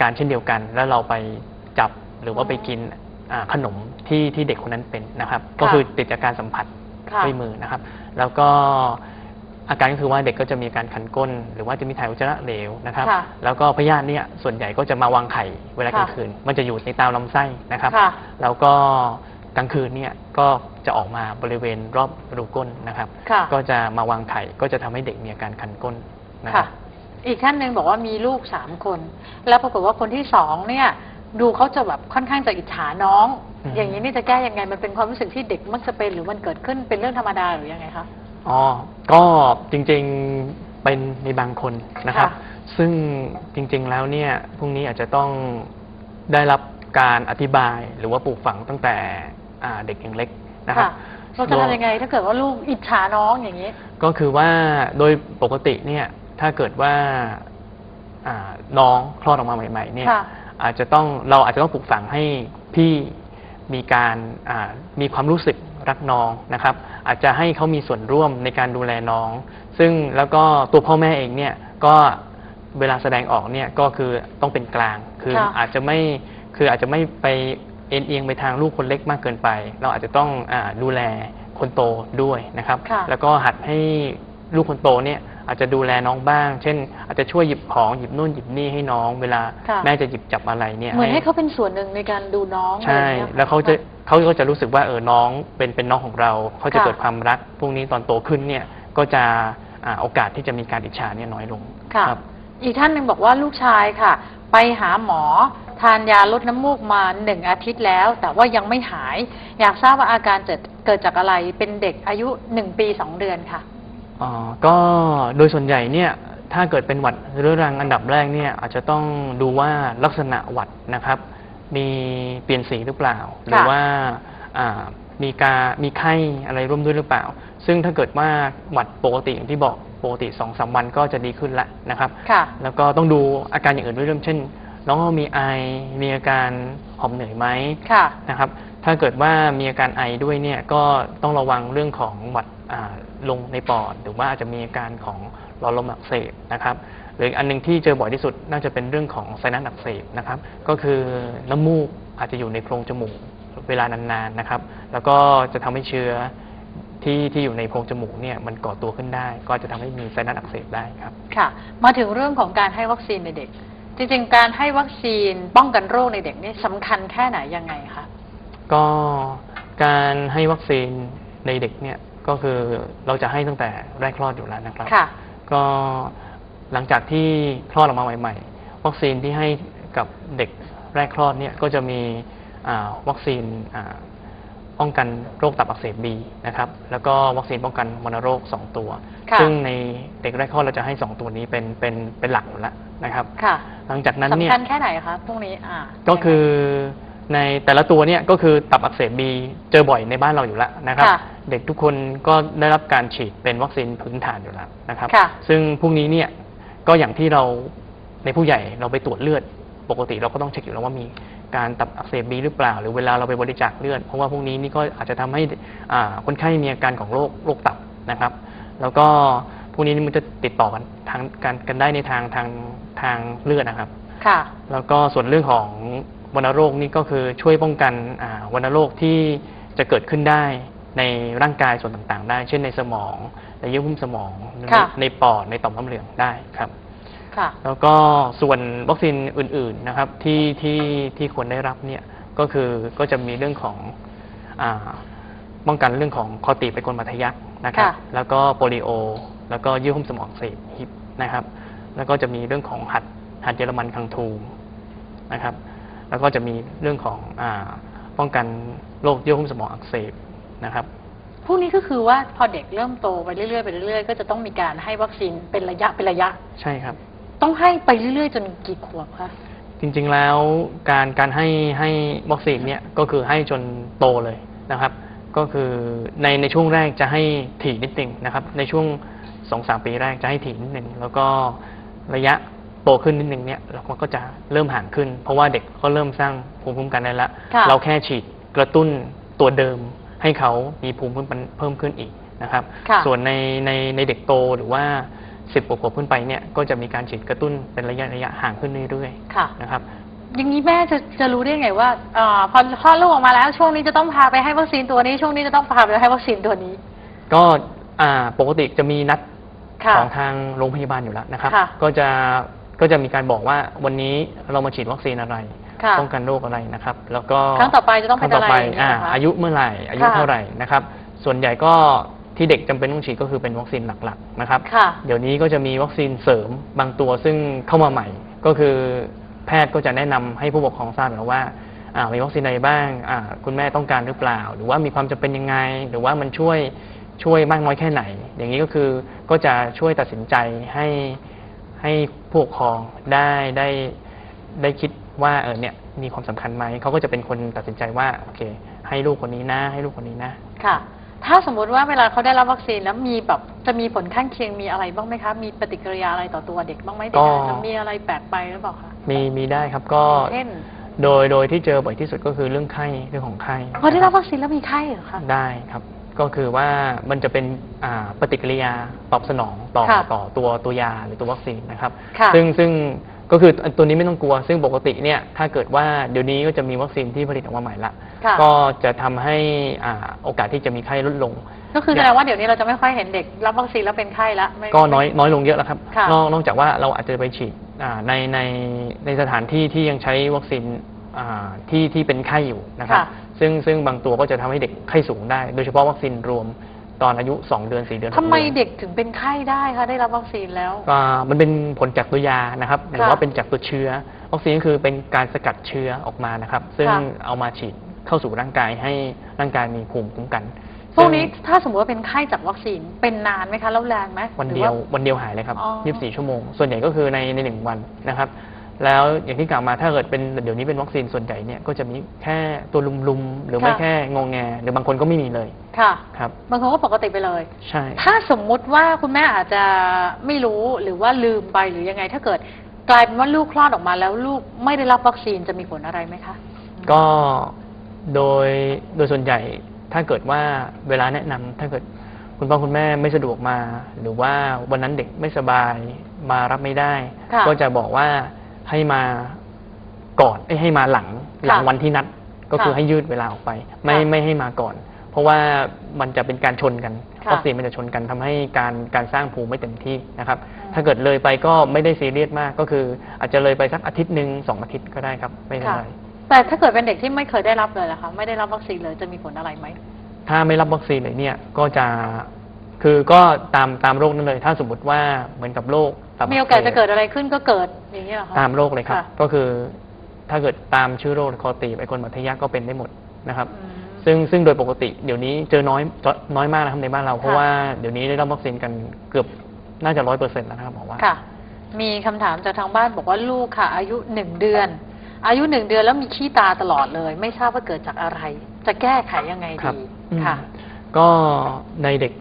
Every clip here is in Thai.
การเช่นเดียวกัน แล้วเราไปจับหรือว่าไปกินอ่าขนมที่ที่เด็กคนนั้นเป็นนะครับ ก็คือติดจากการสัมผัสค่ะด้วยมือนะครับ แล้วก็อาการก็คือว่าเด็กก็จะมีอาการคันก้น หรือว่าจะมีถ่ายอุจจาระเหลวนะครับ ค่ะแล้วก็พยาธิเนี่ยส่วนใหญ่ก็จะมาวางไข่เวลากลางค่ะคืน มันจะอยู่ในตามลำไส้นะครับ ค่ะ แล้วก็กลางคืนเนี่ยก็จะออกมาบริเวณรอบรูก้นนะครับ ค่ะ ก็จะมาวางไข่ก็จะทำให้เด็กมีอาการคันก้นนะคค่ะ รับ อีกท่านหนึ่งบอกว่ามีลูกสามคน แล้วปรากฏว่าคนที่สองเนี่ย ดูเขาจะแบบค่อนข้างจะอิจฉาน้อง อืม อย่างนี้นี่จะแก้ยังไงมันเป็นความรู้สึกที่เด็กมักจะเป็นหรือมันเกิดขึ้นเป็นเรื่องธรรมดาหรือยังไงคะ อ๋อ ก็จริงๆเป็นในบางคนนะครับ ค่ะ ซึ่งจริงๆแล้วเนี่ยพรุ่งนี้อาจจะต้องได้รับการอธิบายหรือว่าปลูกฝังตั้งแต่อ่าเด็กยังเล็กนะครับ เราจะทำยังไงถ้าเกิดว่าลูกอิจฉาน้องอย่างนี้ ก็คือว่าโดยปกติเนี่ย ถ้าเกิดว่าอ่าน้องคลอดออกมาใหม่ ๆ เนี่ยค่ะอาจจะต้องเราอาจจะต้องปลูกฝังให้พี่มีการอ่ามีความรู้สึกรักน้องนะครับ อาจจะให้เขามีส่วนร่วมในการดูแลน้อง ซึ่งแล้วก็ตัวพ่อแม่เองเนี่ยก็เวลาแสดงออกเนี่ยก็คือต้องเป็นกลาง คือค่ะอาจจะไม่คืออาจจะไม่ไปเอ็นเอียงไปทางลูกคนเล็กมากเกินไป เราอาจจะต้องอาดูแลคนโตด้วยนะครับค่ะแล้วก็หัดให้ลูกคนโตเนี่ย อาจจะดูแลน้องบ้าง เช่น อาจจะช่วยหยิบของหยิบนู่นหยิบนี่ให้น้อง เวลาค่ะ แม่จะหยิบจับอะไรเนี่ยเหมือนให้เขาเป็นส่วนหนึ่งในการดูน้องใช่ อะไรอย่างงี้ย แล้วเขาจะเขาก็จะรู้สึกว่าเออน้องเป็นเป็นน้องของเราเขาจะค่ะ เกิดความรักพวกนี้ตอนโตขึ้นเนี่ยก็จะอ่าโอกาสที่จะมีการอิจฉาเนี่ยน้อยลงค่ะ ครับ อีกท่านหนึ่งบอกว่าลูกชายค่ะ ไปหาหมอ ทานยาลดน้ำมูกมาหนึ่งอาทิตย์แล้ว แต่ว่ายังไม่หาย อยากทราบว่าอาการเกิดเกิดจากอะไรเป็นเด็กอายุหนึ่งปีสองเดือนค่ะ อ๋อก็โดยส่วนใหญ่เนี่ยถ้าเกิดเป็นหวัดเรื้อรังอันดับแรกเนี่ยอาจจะต้องดูว่าลักษณะหวัดนะครับ มีเปลี่ยนสีหรือเปล่า หรือว่าอ่ามีกา มีไข้อะไรร่วมด้วยหรือเปล่า ซึ่งถ้าเกิดว่าหวัดปกติอย่างที่บอกปกติสองสามวันก็จะดีขึ้นละนะครับค่ะแล้วก็ต้องดูอาการอย่างอื่นด้วยเช่น น้องเขามีไอ มีอาการหอบเหนื่อยไหมค่ะนะครับ ถ้าเกิดว่ามีอาการไอด้วยเนี่ยก็ต้องระวังเรื่องของหวัดอ่า ลงในปอดหรือว่าอาจจะมีอาการของหลอดลมอักเสบนะครับหรืออีกอันหนึงที่เจอบ่อยที่สุดน่าจะเป็นเรื่องของไซนัสอักเสบนะครับ ก็คือน้ำมูกอาจจะอยู่ในโพรงจมูกเวลานานๆนะครับ แล้วก็จะทำให้เชื้อที่ที่อยู่ในโพรงจมูกเนี่ยมันก่อตัวขึ้นได้ ก็จะทำให้มีไซนัสอักเสบได้ครับค่ะ มาถึงเรื่องของการให้วัคซีนในเด็ก จริงๆ การให้วัคซีนป้องกันโรคในเด็กนี่สำคัญแค่ไหนยังไงคะก็การให้วัคซีนในเด็กเนี่ย ก็คือเราจะให้ตั้งแต่แรกคลอดอยู่แล้วนะครับ ค่ะ ก็หลังจากที่คลอดออกมาใหม่ ๆ วัคซีนที่ให้กับเด็กแรกคลอดเนี่ยก็จะมีอ่าวัคซีนอ่าป้องกันโรคตับอักเสบบีนะครับ แล้วก็วัคซีนป้องกันวัณโรค 2 ตัว ค่ะ ซึ่งในเด็กแรกคลอดเราจะให้ 2 ตัวนี้เป็นเป็นเป็นหลักอยู่แล้วนะครับ ค่ะหลังจากนั้นเนี่ย สำคัญแค่ไหนคะพวกนี้อ่าก็คือ ในแต่ละตัวเนี่ยก็คือตับอักเสบบีเจอบ่อยในบ้านเราอยู่แล้วนะครับ ค่ะเด็กทุกคนก็ได้รับการฉีดเป็นวัคซีนพื้นฐานอยู่แล้วนะครับ ค่ะ ซึ่งพวกนี้เนี่ยก็อย่างที่เราในผู้ใหญ่เราไปตรวจเลือด ปกติเราก็ต้องเช็คอยู่แล้วว่ามีการตับอักเสบบีหรือเปล่า หรือเวลาเราไปบริจาคเลือด เพราะว่าพวกนี้นี่ก็อาจจะทำให้อ่าคนไข้มีอาการของโรคโรคตับนะครับ แล้วก็พวกนี้นี่มันจะติดต่อกันทางกันกันได้ในทางทางทางเลือดนะครับ ค่ะ แล้วแล้วก็ส่วนเรื่องของ วัณโรคนี่ก็คือช่วยป้องกันอ่าวัณโรคที่จะเกิดขึ้นได้ในร่างกายส่วนต่างๆ ได้ เช่นในสมอง ในเยื่อหุ้มสมอง ในค่ะในปอด ในต่อมน้ำเหลืองได้ครับค่ะแล้วก็ส่วนวัคซีนอื่น ๆนะครับที่ที่ที่ควรได้รับเนี่ยก็คือก็จะมีเรื่องของอาป้องกันเรื่องของคอตีบไปกลมัธยักษ์นะครับค่ะแล้วก็โปลิโอ แล้วก็เยื่อหุ้มสมองอักเสบฮิปนะครับ แล้วก็จะมีเรื่องของหัดหัดเยอรมันคังทูมนะครับ แล้วก็จะมีเรื่องของอาป้องกันโรคเยื่อหุ้มสมองอักเสบนะครับพวกนี้ก็คือว่าพอเด็กเริ่มโตไปเรื่อยๆไปเรื่อยๆ ก็จะต้องมีการให้วัคซีนเป็นระยะเป็นระยะ ใช่ครับ ต้องให้ไปเรื่อยๆ จนกี่ขวบคะจริงๆแล้วการการให้ให้วัคซีนเนี่ยก็คือให้จนโตเลยนะครับ ก็คือในในช่วงแรกจะให้ถี่นิดหนึ่งนะครับ ในช่วงสองสามปีแรกจะให้ถี่นิดหนึ่งแล้วก็ระยะ โตขึ้นนิดหนึ่งเนี่ยเราก็จะเริ่มห่างขึ้น เพราะว่าเด็กก็เริ่มสร้างภูมิคุ้มกันได้แล้วค่ะ เราแค่ฉีดกระตุ้นตัวเดิม ให้เขามีภูมิคุ้มกันเพิ่มขึ้นอีกนะครับ ค่ะ ส่วนในในในเด็กโตหรือว่า 10กว่าขวบขึ้นไปเนี่ยก็จะมีการฉีดกระตุ้นเป็นระยะระยะห่างขึ้นเรื่อยค่ะ ๆนะครับ อย่างนี้แม่จะจะรู้ได้ไงว่าอ่าพอคลอดลูกออกมาแล้ว ช่วงนี้จะต้องพาไปให้วัคซีนตัวนี้ ช่วงนี้จะต้องพาไปให้วัคซีนตัวนี้ ก็อ่าปกติจะมีนัดค่ะ ของทางโรงพยาบาลอยู่แล้วนะครับ ค่ะก็จะ ก็จะมีการบอกว่าวันนี้เรามาฉีดวัคซีนอะไรค่ะป้องกันโรคอะไรนะครับ แล้วก็ครั้งต่อไปจะต้องครั้เป็นงต่อะอไรไปอย่างเงี้อ่ายเหรอคะอายุเมื่อไหร่ อายุค่ะเท่าไหร่นะครับ ส่วนใหญ่ก็ที่เด็กจำเป็นต้องฉีดก็คือเป็นวัคซีนหลักๆนะครับ ค่ะ เดี๋ยวนี้ก็จะมีวัคซีนเสริมบางตัวซึ่งเข้ามาใหม่ ก็คือแพทย์ก็จะแนะนำให้ผู้ปกครองทราบอยู่แล้วว่าอ่ามีวัคซีนอะไรบ้างอ่าคุณแม่ต้องการหรือเปล่า หรือว่ามีความจำเป็นยังไง หรือว่ามันช่วยช่วยมากน้อยแค่ไหน อย่างนี้ก็คือก็จะช่วยตัดสินใจให้ ให้ผู้ปกครองได้ได้ได้คิดว่าเออเนี่ยมีความสำคัญไหมเขาก็จะเป็นคนตัดสินใจว่าโอเค ให้ลูกคนนี้นะ ให้ลูกคนนี้นะ ค่ะ ถ้าสมมุติว่าเวลาเขาได้รับวัคซีนแล้วมีแบบจะมีผลข้างเคียงมีอะไรบ้างไหมคะ มีปฏิกิริยาอะไรต่อตัวเด็กบ้างไหมเด็กก็อาจจะมีอะไรแปลกไปหรือเปล่าคะมีมีได้ครับก็เช่นโดยโดยที่เจอบ่อยที่สุดก็คือเรื่องไข้เรื่องของไข้พอได้นะครับวัคซีนแล้วมีไข้เหรอคะได้ครับ ก็คือว่ามันจะเป็นอ่าปฏิกิริยาตอบสนองต่อค่ะต่อตัวตัวยาหรือตัววัคซีนนะครับ ค่ะซึ่งซึ่งก็คือตัวนี้ไม่ต้องกลัว ซึ่งปกติเนี่ยถ้าเกิดว่าเดี๋ยวนี้ก็จะมีวัคซีนที่ผลิตออกมาใหม่ละ ค่ะ ก็จะทำให้อ่าโอกาสที่จะมีไข้ลดลง ก็คือแสดงว่าเดี๋ยวนี้เราจะไม่ค่อยเห็นเด็กรับวัคซีนแล้วเป็นไข้ละไม่ ก็น้อยน้อยลงเยอะแล้วครับ ค่ะนอกนอกจากว่าเราอาจจะไปฉีดอ่าในในในสถานที่ที่ยังใช้วัคซีนอ่าที่ที่เป็นไข้อยู่นะครับ ค่ะ ซึ่งซึ่งบางตัวก็จะทำให้เด็กไข้สูงได้ โดยเฉพาะวัคซีนรวมตอนอายุ 2 เดือน 4 เดือนทำไมหดือนเด็กถึงเป็นไข้ได้คะได้รับวัคซีนแล้ว อ่ามันเป็นผลจากตัวยานะครับหรือค่ะว่าเป็นจากตัวเชื้อ วัคซีนก็คือเป็นการสกัดเชื้อออกมานะครับ ซึ่งค่ะ เอามาฉีดเข้าสู่ร่างกายให้ร่างกายมีภูมิคุ้มกันพวกนี้ซึ่ง ถ้าสมมติว่าเป็นไข้จากวัคซีนเป็นนานไหมคะแล้วแรงไหมวันหรือเดียวาวันเดียวหายเลยครับ อ๋อ24 ชั่วโมง ส่วนใหญ่ก็คือในในหนึ่งวันนะครับ แล้วอย่างที่กล่าวมาถ้าเกิดเป็นเดี๋ยวนี้เป็นวัคซีนส่วนใหญ่เนี่ยก็จะมีแค่ตัวลุมๆ หรือไม่ค่ะ แค่งงแงหรือบางคนก็ไม่มีเลยค่ะครับ บางคนก็ปกติไปเลย ใช่ ถ้าสมมุติว่าคุณแม่อาจจะไม่รู้หรือว่าลืมไปหรือยังไง ถ้าเกิดกลายเป็นว่าลูกคลอดออกมาแล้วลูกไม่ได้รับวัคซีนจะมีผลอะไรไหมคะ ก็โดยโดยส่วนใหญ่ถ้าเกิดว่าเวลาแนะนำถ้าเกิดคุณพ่อคุณแม่ไม่สะดวกมา หรือว่าวันนั้นเด็กไม่สบายมารับไม่ได้ ค่ะ ก็จะบอกว่า ให้มาก่อนเอ้ยให้มาหลังหลังวันที่นัด ก็คือค่ะให้ยืดเวลาออกไป ไม่ค่ะไม่ให้มาก่อน เพราะว่ามันจะเป็นการชนกันค่ะวัคซีนมันจะชนกันทำให้การการสร้างภูมิไม่เต็มที่นะครับอืมถ้าเกิดเลยไปก็ไม่ได้ซีเรียสมากก็คือ อาจจะเลยไปสักอาทิตย์หนึ่งสองอาทิตย์ก็ได้ครับไม่เป็นค่ะ ไร แต่ถ้าเกิดเป็นเด็กที่ไม่เคยได้รับเลยล่ะคะไม่ได้รับวัคซีนเลยจะมีผลอะไรไหม ถ้าไม่รับวัคซีนเลยเนี่ยก็จะคือก็ตามตามโรคนั้นเลย ถ้าสมมติว่าเหมือนกับโรค ตับมีโอกาสอัจะสบเกิดอะไรขึ้นก็เกิดอย่างนี้เหรอคะ ตามโรคเลยครับ ค่ะ ก็คือถ้าเกิดตามชื่อโรคคอตีบไอคนบัตทะยักก็เป็นได้หมดนะครับ อืม ซึ่งซึ่งโดยปกติเดี๋ยวนี้เจอน้อยน้อยมากนะครับในบ้านเรา เพราะค่ะ ว่าเดี๋ยวนี้ได้รับวัคซีนกันเกือบน่าจะร้อยเปอร์เซ็นต์แล้วนะครับหมอว่า ค่ะ มีคำถามจากทางบ้านบอกว่าลูกค่ะ อายุหนึ่งเดือน อายุหนึ่งเดือนแล้วมีขี้ตาตลอดเลย ไม่ทราบว่าเกิดจากอะไร จะแก้ไขยังไงครับดีอืมค่ะ ก็ในเด็ก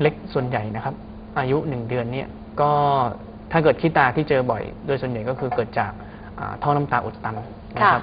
เล็กส่วนใหญ่นะครับ อายุหนึ่งเดือนเนี่ยก็ ถ้าเกิดขี้ตาที่เจอบ่อยโดยส่วนใหญ่ก็คือเกิดจากอ่าท่อน้ำตาอุดตันนะครับ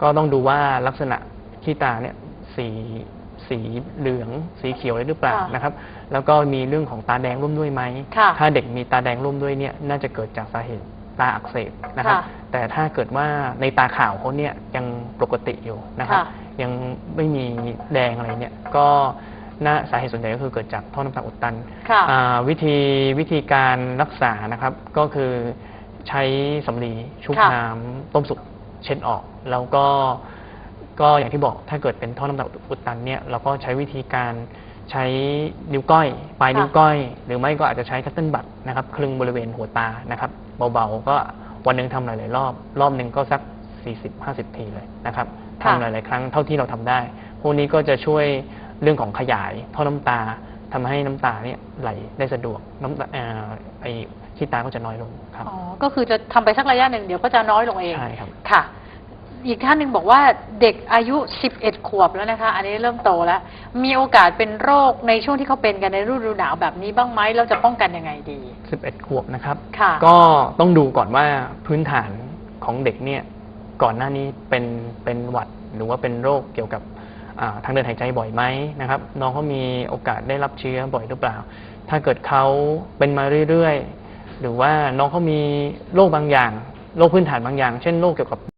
ก็ต้องดูว่าลักษณะขี้ตาเนี่ยสีสีเหลืองสีเขียวอะไรหรือเปล่าค่ะนะครับ แล้วก็มีเรื่องของตาแดงร่วมด้วยไหมค่ะถ้าเด็กมีตาแดงร่วมด้วยเนี่ยน่าจะเกิดจากสาเหตุตาอักเสบนะครับค่ะแต่ถ้าเกิดว่าในตาขาวเขาเนี่ยยังปกติอยู่นะครับค่ะยังไม่มีแดงอะไรเนี่ยก็ น่าสาเหตุส่วนใหญ่ก็คือเกิดจากท่อน้ำตาอุดตันค่ะ อ่าวิธีวิธีการรักษานะครับ ก็คือใช้สำลีชุบค่ะ น้ำต้มสุกเช็ดออก แล้วก็ก็อย่างที่บอกถ้าเกิดเป็นท่อน้ำตาอุดตันเนี่ยเราก็ใช้วิธีการใช้นิ้วก้อยปลายค่ะนิ้วก้อย หรือไม่ก็อาจจะใช้คัตเติ้ลบัตนะครับคลึงบริเวณหัวตานะครับเบาๆก็วันหนึ่งทำหลายๆรอบ รอบหนึ่งก็สัก 40-50 ทีเลยนะครับค่ะ ทำหลายๆครั้งเท่าที่เราทำได้ พวกนี้ก็จะช่วย เรื่องของขยายท่อน้ำตาทำให้น้ำตาเนี่ยไหลได้สะดวกน้ำตาเอ่อไอขี้ตาก็จะน้อยลงครับอ๋อก็คือจะทำไปสักระยะหนึ่งเดี๋ยวก็จะน้อยลงเองใช่ครับค่ะ อีกท่านหนึ่งบอกว่าเด็กอายุ 11 ขวบแล้วนะคะ อันนี้เริ่มโตแล้ว มีโอกาสเป็นโรคในช่วงที่เขาเป็นกันในฤดูหนาวแบบนี้บ้างไหมเราจะป้องกันยังไงดี 11 ขวบนะครับค่ะก็ต้องดูก่อนว่าพื้นฐานของเด็กเนี่ยก่อนหน้านี้เป็นเป็นหวัดหรือว่าเป็นโรคเกี่ยวกับอ่า ทางเดินหายใจบ่อยไหมนะครับ น้องเขามีโอกาสได้รับเชื้อบ่อยหรือเปล่า ถ้าเกิดเขาเป็นมาเรื่อยๆ หรือว่าน้องเขามีโรคบางอย่างโรคพื้นฐานบางอย่าง เช่นโรคเกี่ยวกับ